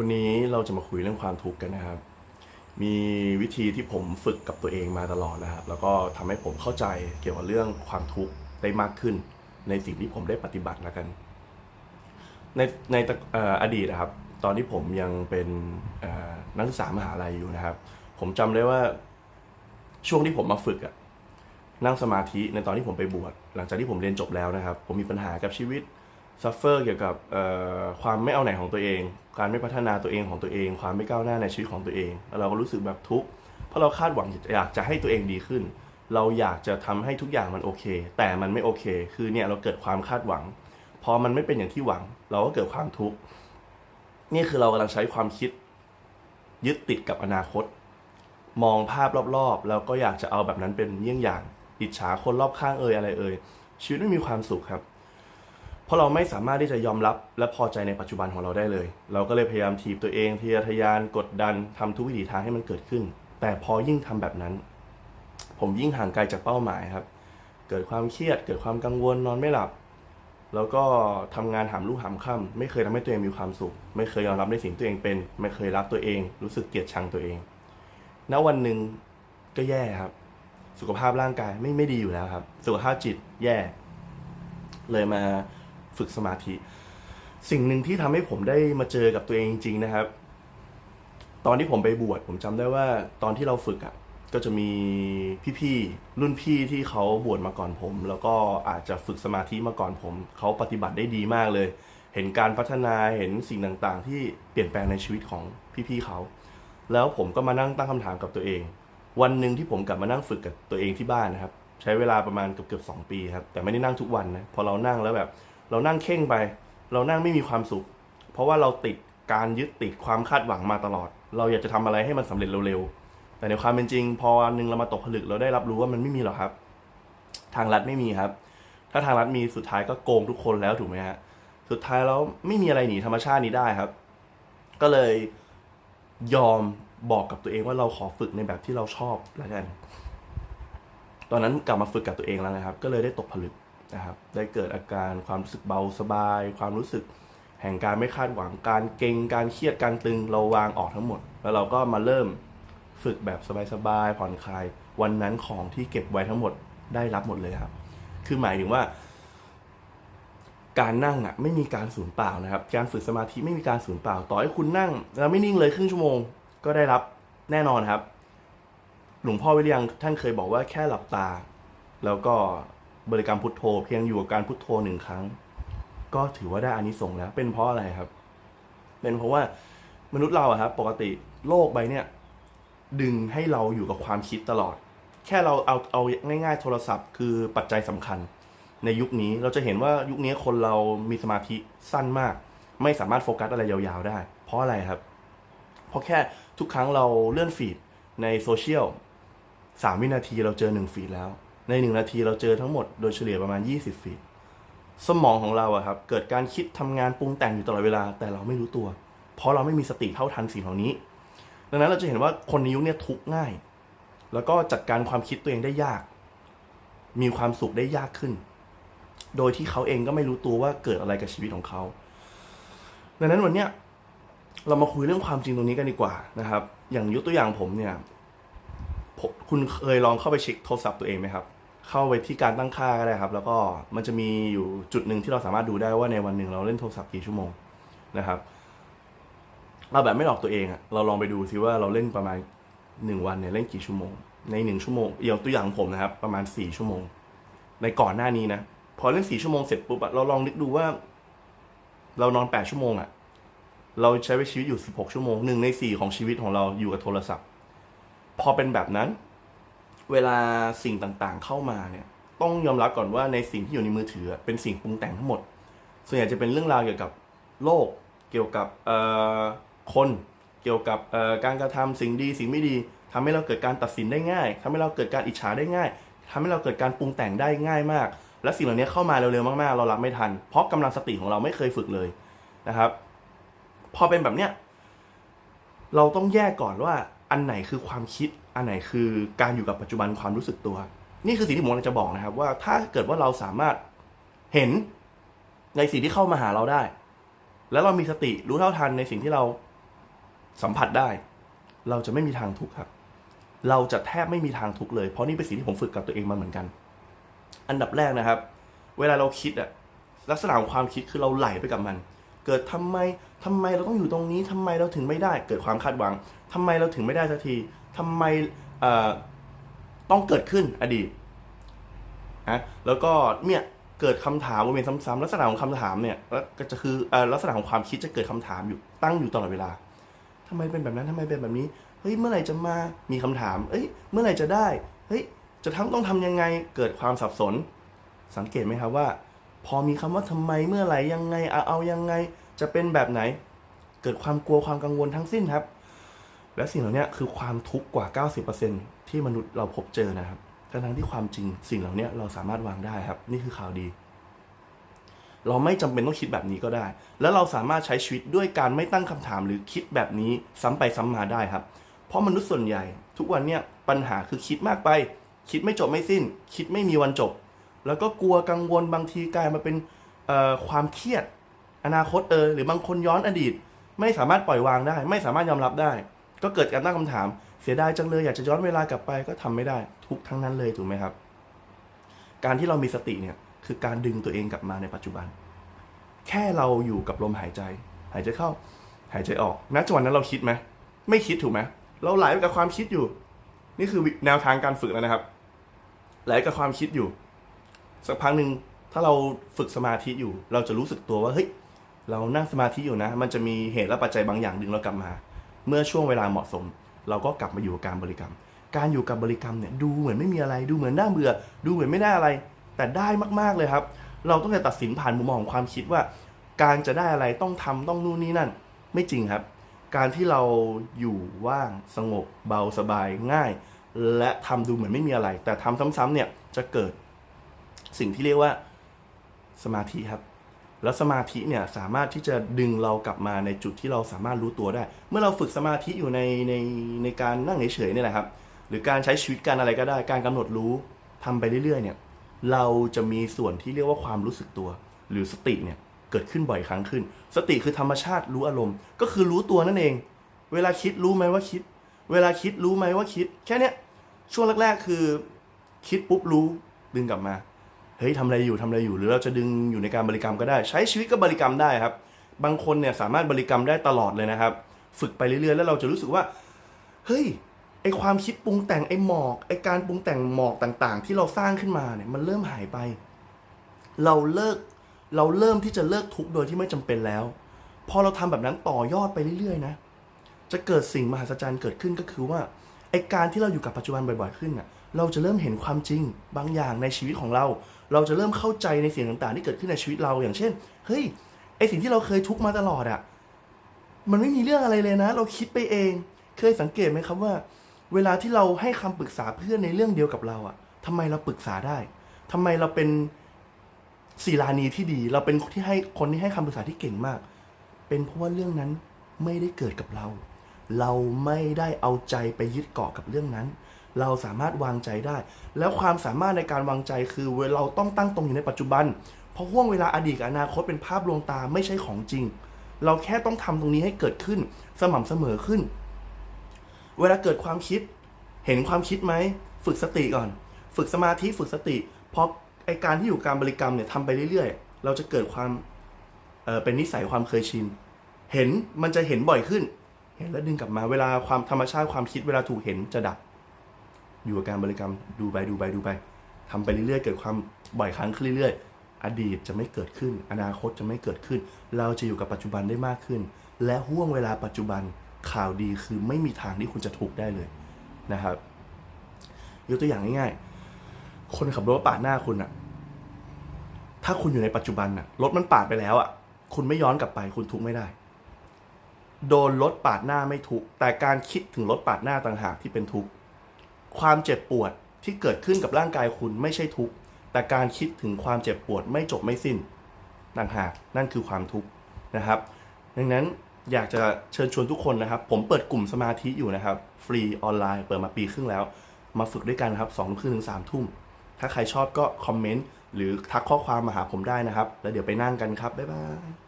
วันนี้เราจะมาคุยเรื่องความทุกข์กันนะครับ มีวิธีที่ผมฝึกกับตัวเองมาตลอดนะครับ แล้วก็ทำให้ผมเข้าใจเกี่ยวกับเรื่องความทุกข์ได้มากขึ้น ในสิ่งที่ผมได้ปฏิบัติแล้วกัน ในในออดีตนะครับ ตอนที่ผมยังเป็นนักศึกษามหาลัยอยู่นะครับ ผมจำได้ว่าช่วงที่ผมมาฝึกอะนั่งสมาธิในตอนที่ผมไปบวชหลังจากที่ผมเรียนจบแล้วนะครับ ผมมีปัญหากับชีวิต ซัฟเฟอร์เกี่ยวกับความไม่เอาไหนของตัวเอง การไม่พัฒนาตัวเองของตัวเอง ความไม่ก้าวหน้าในชีวิตของตัวเอง เราก็รู้สึกแบบทุกข์ เพราะเราคาดหวังอยากจะให้ตัวเองดีขึ้น เราอยากจะทำให้ทุกอย่างมันโอเค แต่มันไม่โอเค คือเนี่ยเราเกิดความคาดหวัง พอมันไม่เป็นอย่างที่หวัง เราก็เกิดความทุกข์ นี่คือเรากำลังใช้ความคิด ยึดติดกับอนาคต มองภาพรอบๆ แล้วก็อยากจะเอาแบบนั้นเป็นเยี่ยงอย่าง อิจฉาคนรอบข้างเอ่ยอะไรเอ่ย ชีวิตไม่มีความสุขครับ เพราะเราไม่สามารถที่จะยอมรับและพอใจในปัจจุบันของเราได้เลย เราก็เลยพยายามถีบตัวเองทะยทะยานกดดันทำทุกวิถีทางให้มันเกิดขึ้น แต่พอยิ่งทำแบบนั้น ผมยิ่งห่างไกลจากเป้าหมายครับ เกิดความเครียด เกิดความกังวลนอนไม่หลับ แล้วก็ทำงานหามลูกหามค่ำไม่เคยทำให้ตัวเองมีความสุข ไม่เคยยอมรับในสิ่งตัวเองเป็น ไม่เคยรักตัวเอง รู้สึกเกลียดชังตัวเอง ณวันหนึ่งก็แย่ครับ สุขภาพร่างกายไม่ไม่ดีอยู่แล้วครับ สุขภาพจิตแย่ เลยมา ฝึกสมาธิ สิ่งหนึ่งที่ทำให้ผมได้มาเจอกับตัวเองจริง ๆ นะครับ ตอนที่ผมไปบวชผมจำได้ว่าตอนที่เราฝึกอะก็จะมีพี่ๆรุ่นพี่ที่เขาบวชมาก่อนผม แล้วก็อาจจะฝึกสมาธิมาก่อนผม เขาปฏิบัติได้ดีมากเลย เห็นการพัฒนาเห็นสิ่งต่างๆ ที่เปลี่ยนแปลงในชีวิตของพี่ๆเขา แล้วผมก็มานั่งตั้งคำถามกับตัวเอง วันหนึ่งที่ผมกลับมานั่งฝึกกับตัวเองที่บ้านนะครับ ใช้เวลาประมาณเกือบเกือบสองปีครับแต่ไม่ได้นั่งทุกวันนะพอเรานั่งแล้วแบบ เรานั่งเข่งไป เรานั่งไม่มีความสุข เพราะว่าเราติดการยึดติดความคาดหวังมาตลอด เราอยากจะทำอะไรให้มันสำเร็จเร็วๆ แต่ในความเป็นจริง พอวันหนึ่งเรามาตกผลึกเราได้รับรู้ว่ามันไม่มีหรอกครับ ทางลัดไม่มีครับ ถ้าทางลัดมีสุดท้ายก็โกงทุกคนแล้วถูกไหมฮะ สุดท้ายแล้วไม่มีอะไรหนีธรรมชาตินี้ได้ครับ ก็เลยยอมบอกกับตัวเองว่าเราขอฝึกในแบบที่เราชอบแล้วกัน ตอนนั้นกลับมาฝึกกับตัวเองแล้วนะครับ ก็เลยได้ตกผลึก นะครับได้เกิดอาการความรู้สึกเบาสบาย ความรู้สึกแห่งการไม่คาดหวังการเกรงการเครียดการตึงเราวางออกทั้งหมด แล้วเราก็มาเริ่มฝึกแบบสบายๆผ่อนคลาย วันนั้นของที่เก็บไว้ทั้งหมดได้รับหมดเลยครับ คือหมายถึงว่า การนั่งอะไม่มีการสูญเปล่านะครับ การฝึกสมาธิไม่มีการสูญเปล่า ต่อให้คุณนั่ง แล้วไม่นิ่งเลยครึ่งชั่วโมง ก็ได้รับแน่นอนครับ หลวงพ่อวิริยังท่านเคยบอกว่าแค่หลับตา แล้วก็ บริกรรมพุทโธ เพียงอยู่กับการพุทโธหนึ่งครั้ง ก็ถือว่าได้อานิสงส์แล้ว เป็นเพราะอะไรครับ เป็นเพราะว่ามนุษย์เราอะครับ ปกติโลกใบเนี้ยดึงให้เราอยู่กับความคิดตลอด แค่เราเอาเอาง่ายๆ โทรศัพท์ คือปัจจัยสำคัญ ในยุคนี้เราจะเห็นว่ายุคนี้คนเรามีสมาธิสั้นมาก ไม่สามารถโฟกัสอะไรยาวๆได้ เพราะอะไรครับ เพราะแค่ทุกครั้งเราเลื่อนฟีดในโซเชียลสามวินาทีเราเจอหนึ่งฟีดแล้ว ในหนึ่งนาทีเราเจอทั้งหมดโดยเฉลี่ยประมาณ 20 ฟีด สมองของเราอะครับเกิดการคิดทำงานปรุงแต่งอยู่ตลอดเวลา แต่เราไม่รู้ตัว เพราะเราไม่มีสติเท่าทันสิ่งเหล่านี้ ดังนั้นเราจะเห็นว่าคนในยุคนี้ทุกง่าย แล้วก็จัดการความคิดตัวเองได้ยาก มีความสุขได้ยากขึ้น โดยที่เขาเองก็ไม่รู้ตัวว่าเกิดอะไรกับชีวิตของเขา ดังนั้นวันเนี้ยเรามาคุยเรื่องความจริงตรงนี้กันดีกว่านะครับ อย่างยกตัวอย่างผมเนี่ย คุณเคยลองเข้าไปเช็คโทรศัพท์ตัวเองไหมครับ เข้าไปที่การตั้งค่าก็ได้ครับ แล้วก็มันจะมีอยู่จุดหนึ่งที่เราสามารถดูได้ว่าในวันหนึ่งเราเล่นโทรศัพท์กี่ชั่วโมงนะครับเราแบบไม่หลอกตัวเองอะเราลองไปดูซิว่าเราเล่นประมาณหนึ่งวันเนี่ยเล่นกี่ชั่วโมง ในหนึ่งชั่วโมงอย่างตัวอย่างผมนะครับ ประมาณสี่ชั่วโมง ในก่อนหน้านี้นะพอเล่นสี่ชั่วโมงเสร็จปุ๊บเราลองนึกดูว่า เรานอนแปดชั่วโมงอะเราใช้ชีวิตอยู่สิบหกชั่วโมงหนึ่งในสี่ของชีวิตของเราอยู่กับโทรศัพท์ พอเป็นแบบนั้น เวลาสิ่งต่างๆเข้ามาเนี่ย ต้องยอมรับก่อนว่าในสิ่งที่อยู่ในมือถือเป็นสิ่งปรุงแต่งทั้งหมด ส่วนใหญ่จะเป็นเรื่องราวเกี่ยวกับโลก เกี่ยวกับคนเกี่ยวกับการกระทำสิ่งดีสิ่งไม่ดีทำให้เราเกิดการตัดสินได้ง่ายทำให้เราเกิดการอิจฉาได้ง่ายทำให้เราเกิดการปรุงแต่งได้ง่ายมาก และสิ่งเหล่านี้เข้ามาเร็วๆมากๆ เรารับไม่ทัน เพราะกำลังสติของเราไม่เคยฝึกเลยนะครับ พอเป็นแบบเนี้ยเราต้องแยกก่อนว่าอันไหนคือความคิด อันไหนคือการอยู่กับปัจจุบันความรู้สึกตัว นี่คือสิ่งที่ผมกำลังจะบอกนะครับ ว่าถ้าเกิดว่าเราสามารถเห็นในสิ่งที่เข้ามาหาเราได้ แล้วเรามีสติรู้เท่าทันในสิ่งที่เราสัมผัสได้ เราจะไม่มีทางทุกข์ครับ เราจะแทบไม่มีทางทุกข์เลยเพราะนี่เป็นสิ่งที่ผมฝึกกับตัวเองมาเหมือนกัน อันดับแรกนะครับ เวลาเราคิดอะลักษณะของความคิดคือเราไหลไปกับมัน เกิดทำไมทำไมเราต้องอยู่ตรงนี้ทำไมเราถึงไม่ได้ เกิดความคาดหวังทำไมเราถึงไม่ได้สักทีทำไมต้องเกิดขึ้นอดีตนะแล้วก็เนี่ยเกิดคำถามวนๆซ้ำๆลักษณะของคำถามเนี่ยแล้วก็จะคือลักษณะของความคิดจะเกิดคำถามอยู่ตั้งอยู่ตลอดเวลาทำไมเป็นแบบนั้นทำไมเป็นแบบนี้เฮ้ยเมื่อไหร่จะมามีคำถาม เอ้ย เมื่อไหร่จะได้เฮ้ยจะทำต้องทำยังไงเกิดความสับสน สังเกตไหมครับว่า พอมีคำว่าทำไมเมื่อไหร่ยังไงเอาเอายังไงจะเป็นแบบไหน เกิดความกลัวความกังวลทั้งสิ้นครับ และสิ่งเหล่านี้คือความทุกข์กว่า 90%ที่มนุษย์เราพบเจอนะครับทั้งทั้งที่ความจริงสิ่งเหล่านี้เราสามารถวางได้ครับ นี่คือข่าวดี เราไม่จำเป็นต้องคิดแบบนี้ก็ได้ แล้วเราสามารถใช้ชีวิตด้วยการไม่ตั้งคำถามหรือคิดแบบนี้ซ้ำไปซ้ำมาได้ครับ เพราะมนุษย์ส่วนใหญ่ ทุกวันเนี่ยปัญหาคือคิดมากไป คิดไม่จบไม่สิ้น คิดไม่มีวันจบ แล้วก็กลัวกังวลบางทีกลายมาเป็นความเครียด อนาคตเออหรือบางคนย้อนอดีต ไม่สามารถปล่อยวางได้ ไม่สามารถยอมรับได้ ก็เกิดการตั้งคำถาม เสียดายจังเลยอยากจะย้อนเวลากลับไปก็ทำไม่ได้ ทุกทั้งนั้นเลยถูกไหมครับ การที่เรามีสติเนี่ยคือการดึงตัวเองกลับมาในปัจจุบัน แค่เราอยู่กับลมหายใจ หายใจเข้า หายใจออกณจังหวะนั้นเราคิดไหมไม่คิดถูกไหมเราไหลไปกับความคิดอยู่ นี่คือแนวทางการฝึกแล้วนะครับ ไหลกับความคิดอยู่ สักพักหนึ่งถ้าเราฝึกสมาธิอยู่ เราจะรู้สึกตัวว่าเฮ้ยเรานั่งสมาธิอยู่นะ มันจะมีเหตุและปัจจัยบางอย่างดึงเรากลับมา เมื่อช่วงเวลาเหมาะสม เราก็กลับมาอยู่กับการบริกรรม การอยู่กับบริกรรมเนี่ยดูเหมือนไม่มีอะไรดูเหมือนน่าเบื่อ ดูเหมือนไม่ได้อะไร แต่ได้มากๆเลยครับ เราต้องจะตัดสินผ่านมุมมองของความคิดว่า การจะได้อะไรต้องทำต้องนู่นนี่นั่น ไม่จริงครับ การที่เราอยู่ว่างสงบเบาสบายง่าย และทำดูเหมือนไม่มีอะไร แต่ทำซ้ำๆเนี่ยจะเกิด สิ่งที่เรียกว่าสมาธิครับ แล้วสมาธิเนี่ยสามารถที่จะดึงเรากลับมาในจุดที่เราสามารถรู้ตัวได้ เมื่อเราฝึกสมาธิอยู่ในในในการนั่งเฉยๆเนี่ยแหละครับ หรือการใช้ชีวิตการอะไรก็ได้ การกำหนดรู้ทำไปเรื่อยๆ เนี่ยเราจะมีส่วนที่เรียกว่าความรู้สึกตัว หรือสติเนี่ยเกิดขึ้นบ่อยครั้งขึ้น สติคือธรรมชาติรู้อารมณ์ ก็คือรู้ตัวนั่นเอง เวลาคิดรู้ไหมว่าคิด เวลาคิดรู้ไหมว่าคิด แค่เนี้ยช่วงแรกๆคือ คิดปุ๊บรู้ดึงกลับมา เฮ้ยทำอะไรอยู่ทำอะไรอยู่หรือเราจะดึงอยู่ในการบริกรรมก็ได้ ใช้ชีวิตก็บริกรรมได้ครับ บางคนเนี่ยสามารถบริกรรมได้ตลอดเลยนะครับ ฝึกไปเรื่อยๆ แล้วเราจะรู้สึกว่า เฮ้ยไอความคิดปรุงแต่งไอหมอกไอการปรุงแต่งหมอกต่างๆ ที่เราสร้างขึ้นมาเนี่ยมันเริ่มหายไป เราเลิกเราเริ่มที่จะเลิกทุกข์โดยที่ไม่จำเป็นแล้ว พอเราทำแบบนั้นต่อยอดไปเรื่อยๆนะจะเกิดสิ่งมหัศจรรย์เกิดขึ้นก็คือว่าไอการที่เราอยู่กับปัจจุบันบ่อย ๆ ขึ้นน่ะ เราจะเริ่มเห็นความจริงบางอย่างในชีวิตของเรา เราจะเริ่มเข้าใจในสิ่งต่างๆ ที่เกิดขึ้นในชีวิตเราอย่างเช่น เฮ้ย ไอสิ่งที่เราเคยทุกข์มาตลอดอะมันไม่มีเรื่องอะไรเลยนะ เราคิดไปเอง เคยสังเกตไหมครับว่า เวลาที่เราให้คำปรึกษาเพื่อนในเรื่องเดียวกับเราอะทำไมเราปรึกษาได้ทำไมเราเป็นศิลานีที่ดี เราเป็นที่ให้คนที่ให้คำปรึกษาที่เก่งมาก เป็นเพราะว่าเรื่องนั้นไม่ได้เกิดกับเรา เราไม่ได้เอาใจไปยึดเกาะกับเรื่องนั้น เราสามารถวางใจได้ แล้วความสามารถในการวางใจคือเวลาเราต้องตั้งตรงอยู่ในปัจจุบัน เพราะห่วงเวลาอดีตกับอนาคตเป็นภาพลวงตาไม่ใช่ของจริง เราแค่ต้องทำตรงนี้ให้เกิดขึ้นสม่ำเสมอขึ้น เวลาเกิดความคิด เห็นความคิดไหม ฝึกสติก่อน ฝึกสมาธิฝึกสติเพราะไอการที่อยู่การบริกรรมเนี่ยทำไปเรื่อยๆ เราจะเกิดความเออเป็นนิสัยความเคยชิน เห็นมันจะเห็นบ่อยขึ้น เห็นแล้วดึงกลับมาเวลาความธรรมชาติความคิดเวลาถูกเห็นจะดับ อยู่กับการบริกรรมดูไปดูไปดูไปทำไปเรื่อยๆ เกิดความบ่อยครั้งขึ้นเรื่อยๆ อดีตจะไม่เกิดขึ้น อนาคตจะไม่เกิดขึ้น เราจะอยู่กับปัจจุบันได้มากขึ้น และห่วงเวลาปัจจุบันข่าวดีคือไม่มีทางที่คุณจะถูกได้เลยนะครับ ยกตัวอย่างง่ายๆ คนขับรถปาดหน้าคุณอะถ้าคุณอยู่ในปัจจุบันอะรถมันปาดไปแล้วอะคุณไม่ย้อนกลับไปคุณทุกไม่ได้ โดนรถปาดหน้าไม่ทุกแต่การคิดถึงรถปาดหน้าต่างหากที่เป็นทุกข์ ความเจ็บปวดที่เกิดขึ้นกับร่างกายคุณไม่ใช่ทุกข์ แต่การคิดถึงความเจ็บปวดไม่จบไม่สิ้นต่างหากนั่นคือความทุกข์นะครับ ดังนั้นอยากจะเชิญชวนทุกคนนะครับ ผมเปิดกลุ่มสมาธิอยู่นะครับ ฟรีออนไลน์เปิดมาปีครึ่งแล้ว มาฝึกด้วยกันครับสองทุ่มครึ่งถึงสามทุ่ม ถ้าใครชอบก็คอมเมนต์หรือทักข้อความมาหาผมได้นะครับ แล้วเดี๋ยวไปนั่งกันครับ บ๊ายบาย